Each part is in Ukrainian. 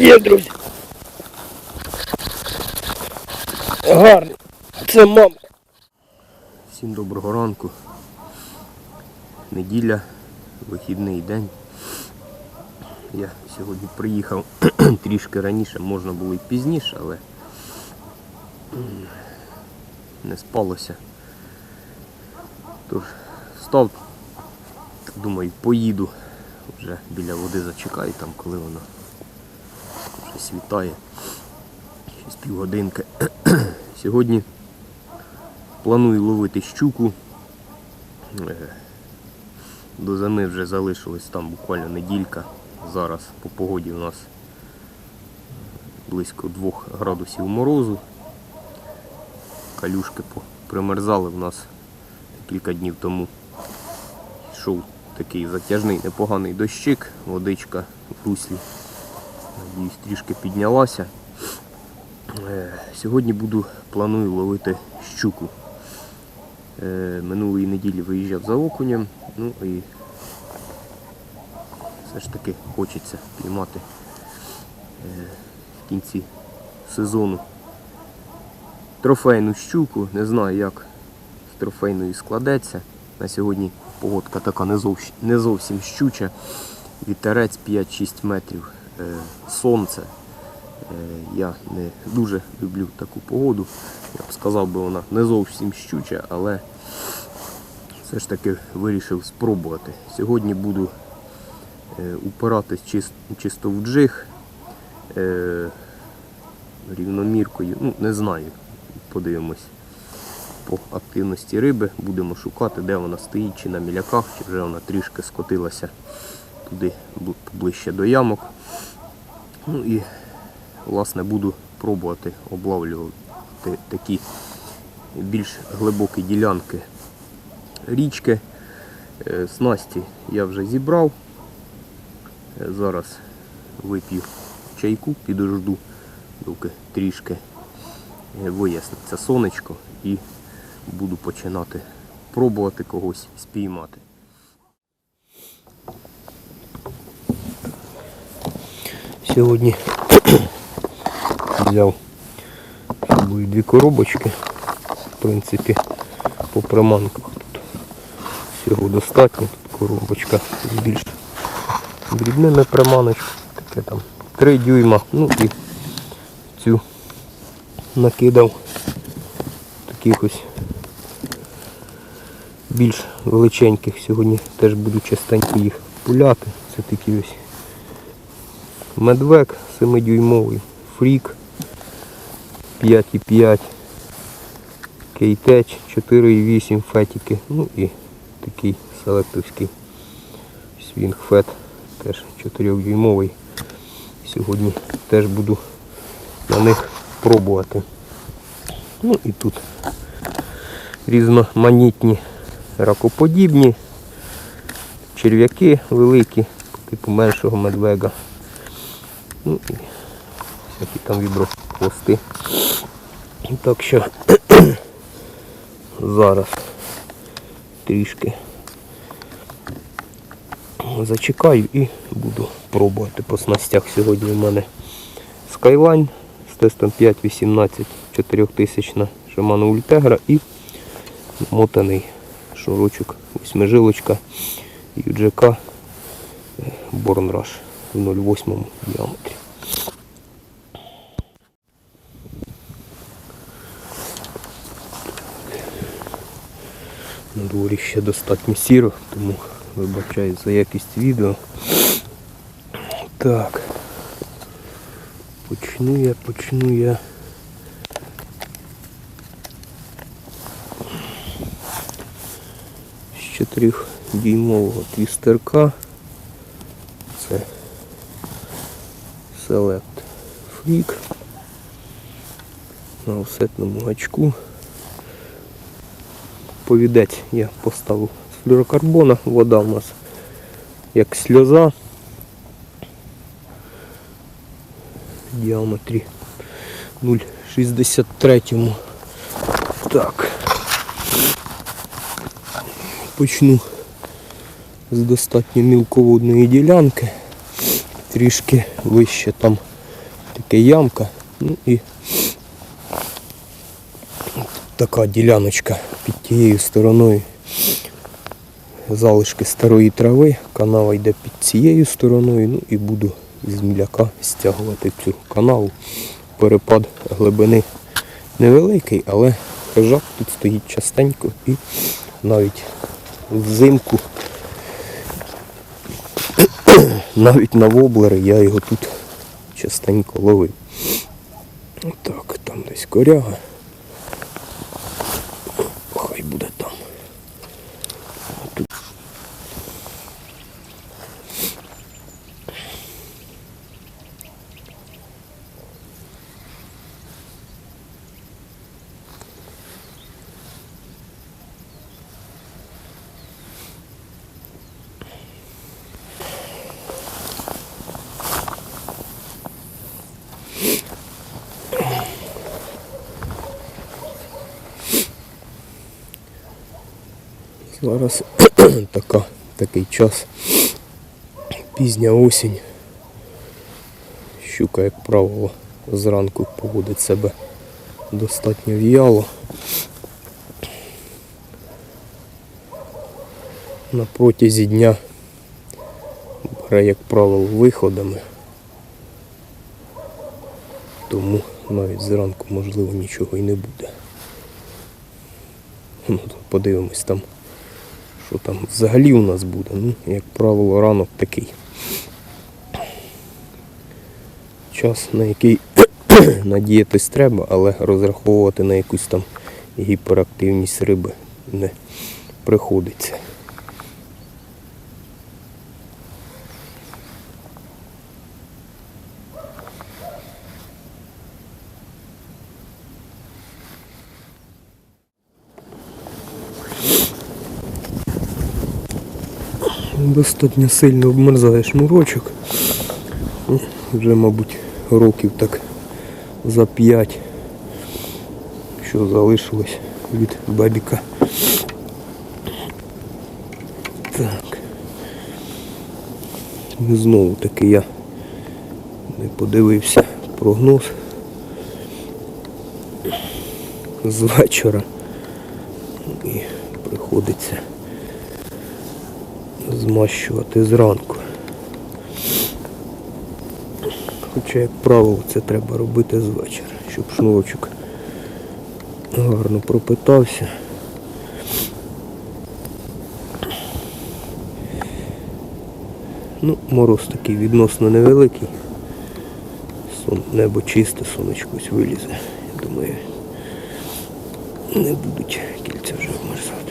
Є, друзі. Гарний. Це мама. Всім доброго ранку. Неділя, вихідний день. Я сьогодні приїхав трішки раніше, можна було і пізніше, але не спалося. Тож став, думаю, поїду. Вже біля води зачекаю там, коли вона світає. З півгодинки. Сьогодні Планую ловити щуку. Е, До зими вже залишилось там буквально неділька. Зараз по погоді у нас близько 2 градусів морозу. Калюшки примерзали в нас кілька днів тому. Йшов такий затяжний непоганий дощик, водичка в руслі. Надіюсь, трішки піднялася. Е, Сьогодні буду планую ловити щуку. Е, Минулої неділі виїжджав за окунем, ну і все ж таки хочеться піймати е, в кінці сезону трофейну щуку. Не знаю, як з трофейною складеться. На сьогодні погодка така не зовсім, щуча. Вітерець 5-6 метрів, сонце. Е, Я не дуже люблю таку погоду. Я б сказав би вона не зовсім щуча, але все ж таки вирішив спробувати. Сьогодні буду е, упиратись чис- чисто в джиг е, рівноміркою. Ну, не знаю. Подивимось по активності риби. Будемо шукати, де вона стоїть, чи на міляках, чи вже вона трішки скотилася туди ближче до ямок. Ну і власне буду пробувати облавлювати такі більш глибокі ділянки річки. Е, Снасті я вже зібрав. Е, Зараз вип'ю чайку, підожду, доки трішки е, виясниться сонечко і буду починати пробувати когось спіймати. Сьогодні взяв з собою дві коробочки. В принципі, по приманках тут всього достатньо. Тут коробочка з більш дрібними приманочками. Таке там 3 дюйма. Ну і цю накидав таких ось більш величеньких. Сьогодні теж буду частенько їх пуляти. Це такі ось медвек 7-дюймовий, фрік 5,5, кейтеч 4,8 фетіки, ну і такий селектовський свінгфет, теж 4-дюймовий. Сьогодні теж буду на них пробувати. Ну і тут різноманітні ракоподібні, черв'яки великі, типу меншого медвега. Ну і всякі там віброхвости. Так що зараз трішки зачекаю і буду пробувати по снастях. Сьогодні у мене Skyline з тестом 5.18 4000 Shimano Ultegra і мотаний шнурочок, восьмижилочка UGK Born Rush в 0,8 діаметрі. На дворі ще достатньо сіро, тому вибачаю за якість відео. Так. Почну я, почну я. З 4 дюймового твістерка. Це Select Freak на офсетному гачку. Повідець я поставив з флюрокарбона, вода у нас як сльоза в діаметрі 0,63. Так. Почну з достатньо мілководної ділянки. Трішки вище там Така ямка. Ну і така діляночка під тією стороною. Залишки старої трави, канава йде під цією стороною, ну і буду з міляка стягувати цю канаву. Перепад глибини невеликий, але хижак тут стоїть частенько і навіть взимку, навіть на воблери я його тут частенько ловив. Так, там десь коряга. Хай буде там. Тут. Зараз така, такий час. Пізня осінь. Щука, як правило, зранку поводить себе достатньо в'яло. На протязі дня бере, як правило, виходами. Тому навіть зранку можливо нічого і не буде. Ну, подивимось там, що там взагалі у нас буде. Ну, як правило, ранок такий. Час, на який надіятись треба, але розраховувати на якусь там гіперактивність риби не приходиться. Достатньо сильно обмерзає шнурочок. Ну, Вже, мабуть, років так за п'ять, що залишилось від бабіка. Так. І Знову таки я не подивився прогноз з вечора. І приходиться змащувати зранку. Хоча, як правило, це треба робити з вечора, щоб шнурочок гарно пропитався. Ну, мороз такий відносно невеликий. Сон, небо чисте, сонечко ось вилізе. Я думаю, не будуть кільця вже вмерзати.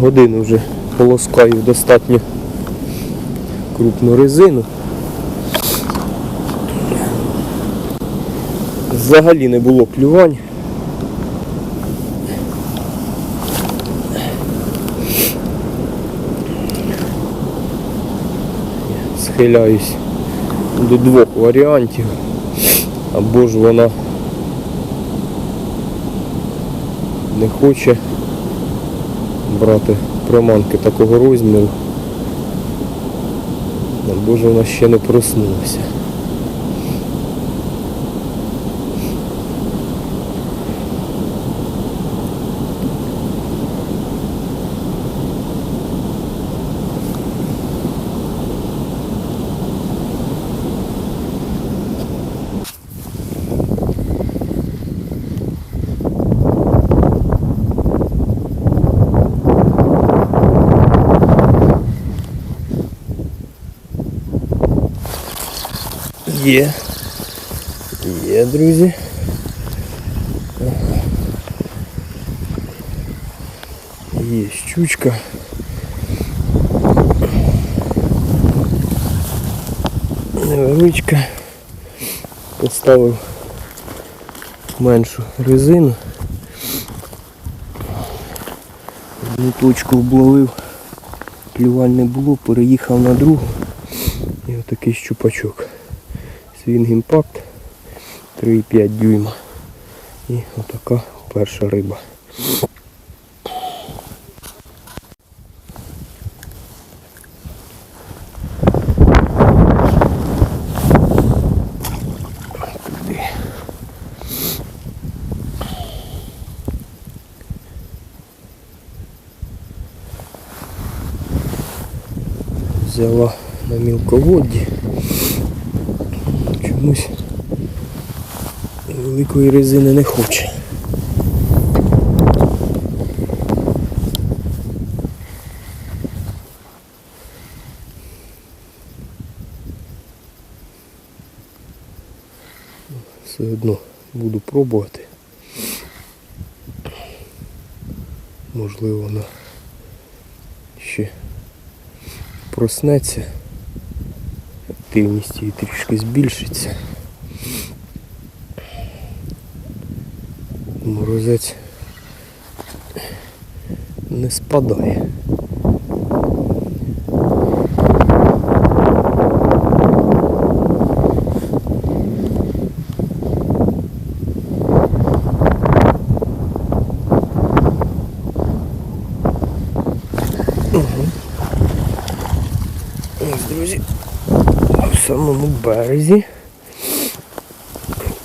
Годину вже полоскаю достатньо крупну резину. Взагалі не було клювань. Схиляюсь до двох варіантів. Або ж вона не хоче брати приманки такого розміру. Боже, вона ще не проснулася. Є. Є, друзі. Є щучка. Невеличка. Поставив меншу резину. Одну точку обловив, клювань не було, переїхав на другу. І отакий щупачок. Свінг імпакт 3,5 дюйма. І отака перша риба. Взяла на мілководді. Чомусь великої резини не хоче. Все одно буду пробувати. Можливо, вона ще проснеться, активність її трішки збільшиться. Морозець не спадає. Ось, друзі, в самому березі.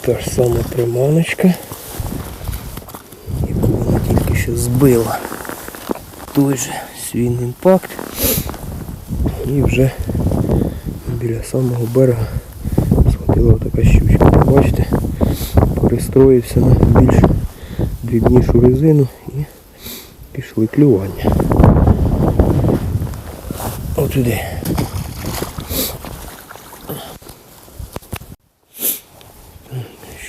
Та ж сама приманочка, яку вона тільки що збила. Той же свій імпакт. І вже біля самого берега схватила така щучка. Бачите, перестроївся на більш дрібнішу резину і пішли клювання. Отуди.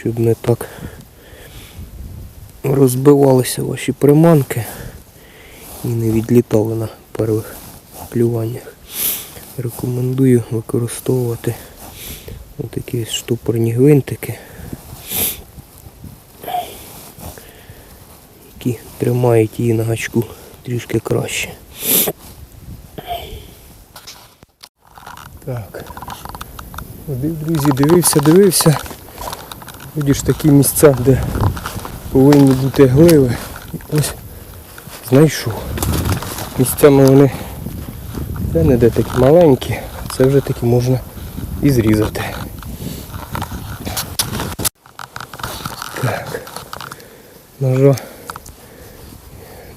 Щоб не так розбивалися ваші приманки і не відлітали на перших клюваннях. Рекомендую використовувати отакі штопорні гвинтики, які тримають її на гачку трішки краще. Так. Друзі, дивився, дивився. Будеш такі місця, де повинні бути гливи. І Ось знайшов. Місцями вони це не де такі маленькі, це вже таки можна і зрізати. Так. Ножа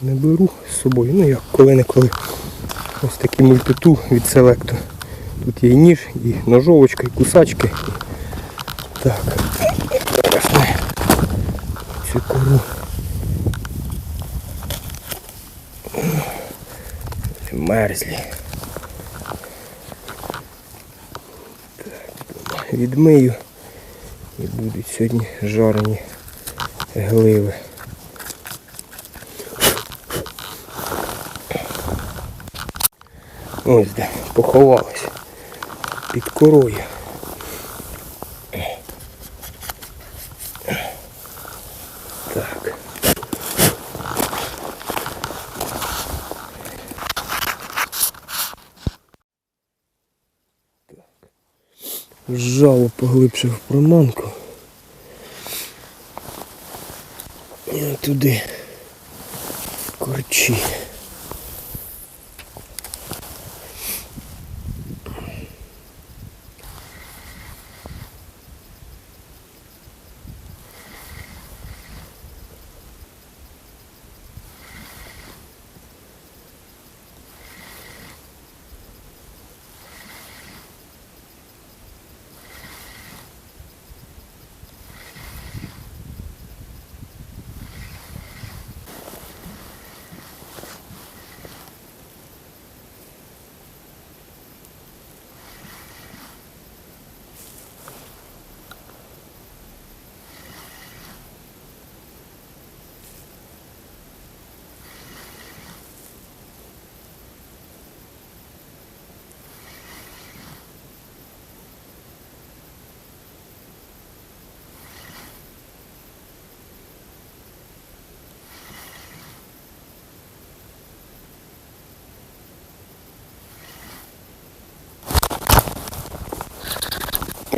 не беру з собою. Ну як коли-неколи. Ось такий мультитул від селекту. Тут є і ніж, і ножовочка, і кусачки. Так. Зараз ми цю кору. Мерзлі. Так, відмию і будуть сьогодні жарені гливи. Ось де поховалась під корою. Так. Жало поглибше в проманку. І туди корчі.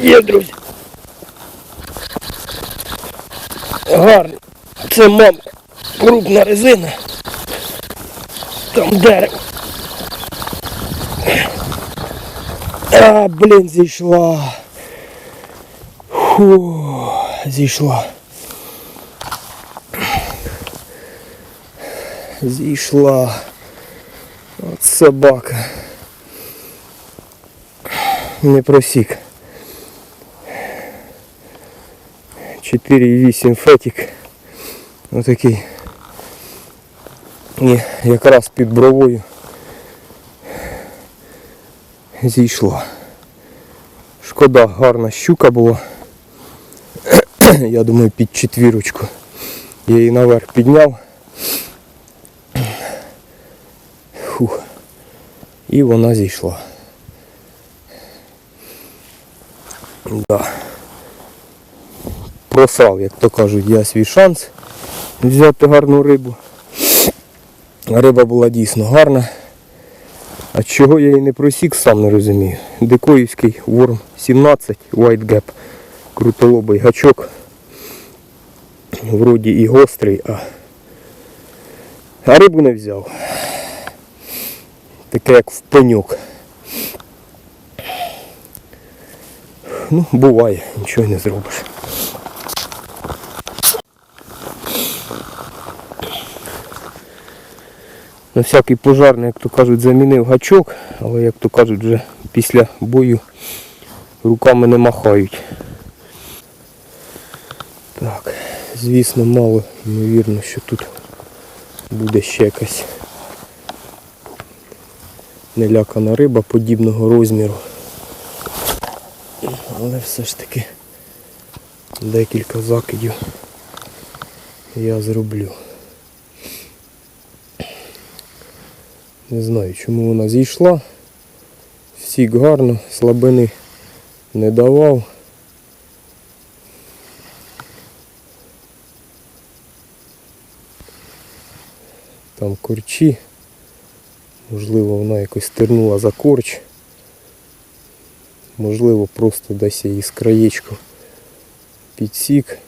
Є, друзі. Гарний. Це мам. Крупна резина. Там дерево. А, блін, зійшла. Фу, зійшла. Зійшла. От собака. не просік. 4,8 фетик. Отакий. І якраз під бровою зійшла. Шкода, гарна щука була. Я думаю, під четвірочку. Я її наверх підняв. Фух. І вона зійшла. Да. Просрав, як то кажуть, я свій шанс взяти гарну рибу. Риба була дійсно гарна. А чого я її не просік, сам не розумію. Дикоївський Ворм 17 White Gap. Крутолобий гачок. Вроді і гострий, а, а рибу не взяв. Таке як в пеньок. Ну, буває, нічого не зробиш. На всякий пожарний, як то кажуть, замінив гачок, але як то кажуть, вже після бою руками не махають. Так, звісно, мало ймовірно, що тут буде ще якась нелякана риба подібного розміру. Але все ж таки декілька закидів я зроблю. Не знаю, чому вона зійшла. Сік гарно, слабини не давав. Там корчі. Можливо, вона якось тернула за корч. Можливо, просто десь її з краєчку підсік.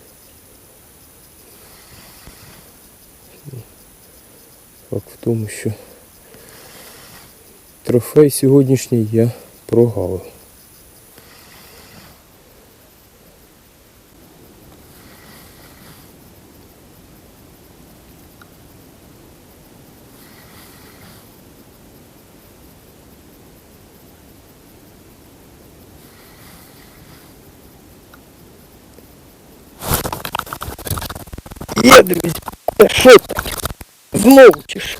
Факт в тому, що трофей сьогоднішній я прогавив. Є, друзі, що так? Знову чи що?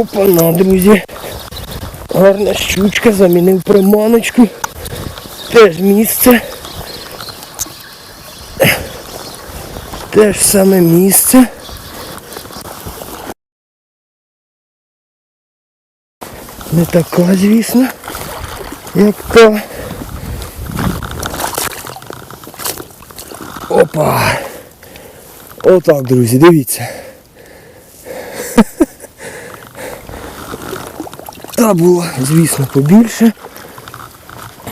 Опана, друзі. Гарна щучка, замінив приманочку. Теж місце. Теж саме місце. Не така, звісно, як та. Опа! Отак, друзі, дивіться. Та була, звісно, побільше.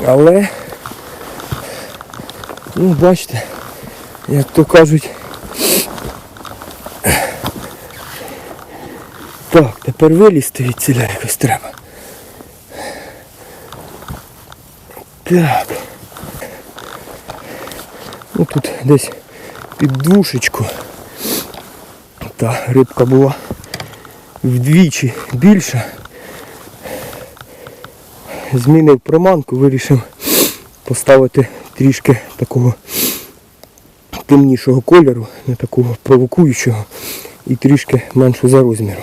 Але, ну, бачите, як то кажуть. Так, тепер вилізти від ціля якось треба. Так. Ну тут десь під двушечку. Та рибка була вдвічі більша. Змінив приманку, вирішив поставити трішки такого темнішого кольору, не такого провокуючого і трішки меншу за розміром.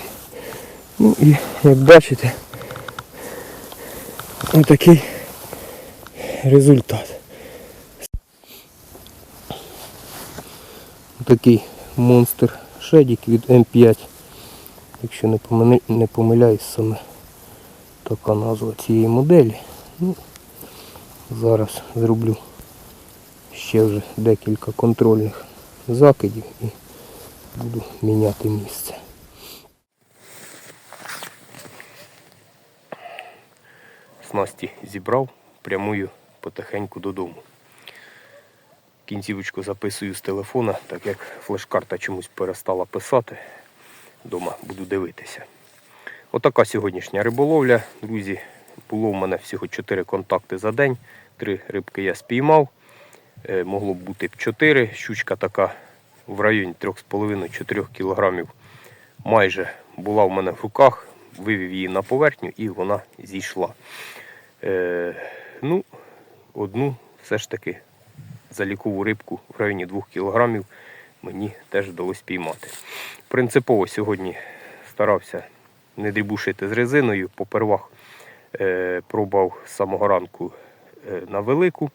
Ну і як бачите, отакий результат. Такий монстр шедік від М5. Якщо не, помиля... помиляюсь саме така назва цієї моделі. Ну, зараз зроблю ще вже декілька контрольних закидів і буду міняти місце. Снасті зібрав, прямую потихеньку додому. Кінцівочку записую з телефона, так як флеш-карта чомусь перестала писати. Дома буду дивитися. Отака сьогоднішня риболовля. Друзі, було в мене всього 4 контакти за день. Три рибки я спіймав. Е, Могло б бути б 4. Щучка така в районі 3,5-4 кг майже була в мене в руках. вивів її на поверхню і вона зійшла. Е, ну, одну все ж таки залікову рибку в районі 2 кілограмів мені теж вдалося піймати. Принципово сьогодні старався не дрібушити з резиною. Попервах е, пробував з самого ранку е, на велику.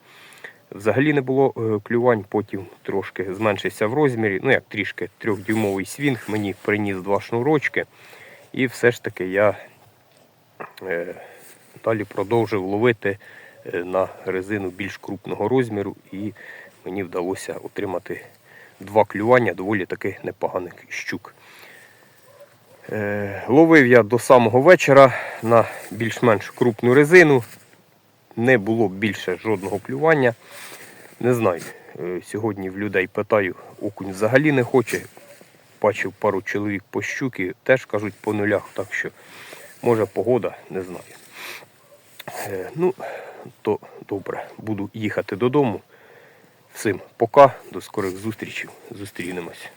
Взагалі не було е, клювань, потім трошки зменшився в розмірі. Ну як трішки трьохдюймовий свінг, мені приніс два шнурочки. І все ж таки я е, далі продовжив ловити е, на резину більш крупного розміру, і мені вдалося отримати два клювання доволі таки непоганих щук. Е, Ловив я до самого вечора на більш-менш крупну резину. Не було більше жодного клювання. Не знаю. е, Сьогодні в людей питаю, окунь взагалі не хоче. Бачив пару чоловік по щуки, теж кажуть по нулях, так що може погода, не знаю. Е, Ну, то добре, буду їхати додому. Всім пока, до скорих зустрічей. Зустрінемось.